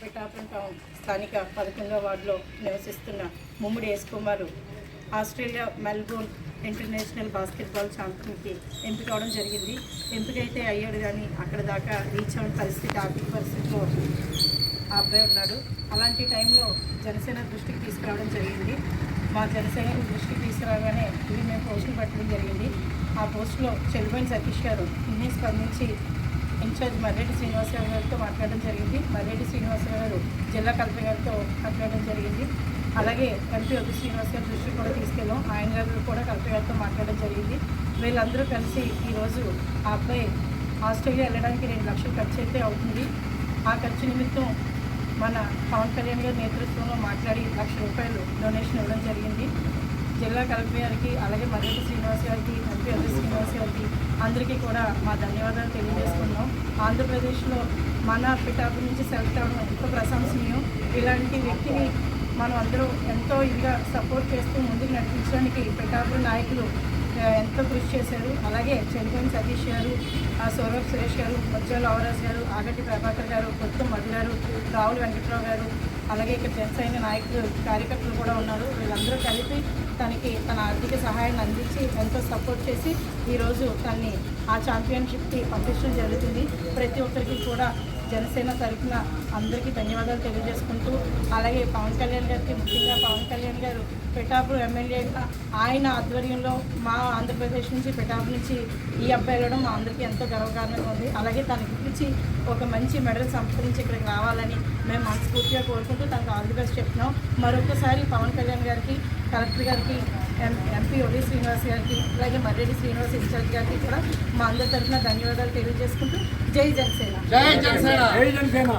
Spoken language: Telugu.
పిఠాపురం టౌన్ స్థానిక పదకొండవ వార్డులో నివసిస్తున్న Mummidi S Kumar Australia Melbourne international basketball ఛాంపియన్కి ఎంపిక అవడం జరిగింది. ఎంపికైతే అయ్యాడు కానీ అక్కడ దాకా రీచ్ అవ్వని పరిస్థితి ఆర్థిక పరిస్థితిలో ఆ అబ్బాయి ఉన్నాడు. అలాంటి టైంలో జనసేన దృష్టికి తీసుకురావడం జరిగింది. మా జనసేన దృష్టికి తీసుకురాగానే ఇది మేము పోస్టులు పెట్టడం జరిగింది. ఆ పోస్టులో చెల్లిపోయిన సతీష్ గారు ఇన్నే స్పందించి ఇన్ఛార్జ్ మర్రెడ్డి శ్రీనివాసరావు గారితో మాట్లాడడం జరిగింది. మర్రెడ్డి శ్రీనివాసరావు గారు జిల్లా కలెక్టర్ గారితో మాట్లాడడం జరిగింది. అలాగే ఎంపీ వద్దు శ్రీనివాస్ గారి దృష్టికి కూడా తీసుకెళ్ళాం. ఆయన గారు కూడా కలెక్టర్ గారితో మాట్లాడడం జరిగింది. వీళ్ళందరూ కలిసి ఈరోజు ఆ అబ్బాయి ఆస్ట్రేలియా వెళ్ళడానికి రెండు లక్షలు ఖర్చు అయితే అవుతుంది. ఆ ఖర్చు నిమిత్తం మన పవన్ కళ్యాణ్ గారి నేతృత్వంలో మాట్లాడి లక్ష రూపాయలు డొనేషన్ ఇవ్వడం జరిగింది. జిల్లా కలెక్టర్ గారికి అలాగే మర్రెడ్డి శ్రీనివాస్ గారికి ఎంపీ అందరికీ కూడా మా ధన్యవాదాలు తెలియజేసుకున్నాం ఆంధ్రప్రదేశ్లో మన పిఠాపు నుంచి సెలెక్ట్ అవ్వడం ఎంతో ప్రశంసనీయం. ఇలాంటి వ్యక్తిని మనం అందరూ ఎంతో ఇదిగా సపోర్ట్ చేస్తూ ముందుకు నడిపించడానికి పిఠాపురం నాయకులు ఎంతో కృషి చేశారు. అలాగే చెలిపోయిన సతీష్ గారు ఆ సౌరభ్ సురేష్ గారు మధ్యాల అవరాజ్ గారు ఆగటి ప్రభాకర్ గారు కొత్త మధు గారు రావుల వెంకట్రావు గారు అలాగే ఇక్కడ జనసైన నాయకులు కార్యకర్తలు కూడా ఉన్నారు. వీళ్ళందరూ కలిపి తనకి తన ఆర్థిక సహాయాన్ని అందించి ఎంతో సపోర్ట్ చేసి ఈరోజు తన్ని ఆ ఛాంపియన్షిప్కి పంపించడం జరుగుతుంది. ప్రతి ఒక్కరికి కూడా జనసేన తరఫున అందరికీ ధన్యవాదాలు తెలియజేసుకుంటూ అలాగే పవన్ కళ్యాణ్ గారికి ముఖ్యంగా పవన్ కళ్యాణ్ గారు పిఠాపురం ఎమ్మెల్యేగా ఆయన ఆధ్వర్యంలో మా ఆంధ్రప్రదేశ్ నుంచి పిఠాపు నుంచి ఈ అబ్బాయి వెళ్ళడం మా అందరికీ ఎంతో గర్వకారణంగా ఉంది. అలాగే తనకి గురించి ఒక మంచి మెడల్ సంపాదించి ఇక్కడికి రావాలని మేము మనస్ఫూర్తిగా కోరుకుంటూ తనకు ఆల్ ది బెస్ట్ చెప్తున్నాం. మరొకసారి పవన్ కళ్యాణ్ గారికి కలెక్టర్ గారికి ఎంపీ ఒడి శ్రీనివాస్ గారికి అలాగే మర్రెడ్డి శ్రీనివాస్ ఇన్ఛార్జ్ గారికి కూడా మా అందరి తరఫున ధన్యవాదాలు తెలియజేసుకుంటూ జై జనసేన. జై జనసేన. జై జనసేన.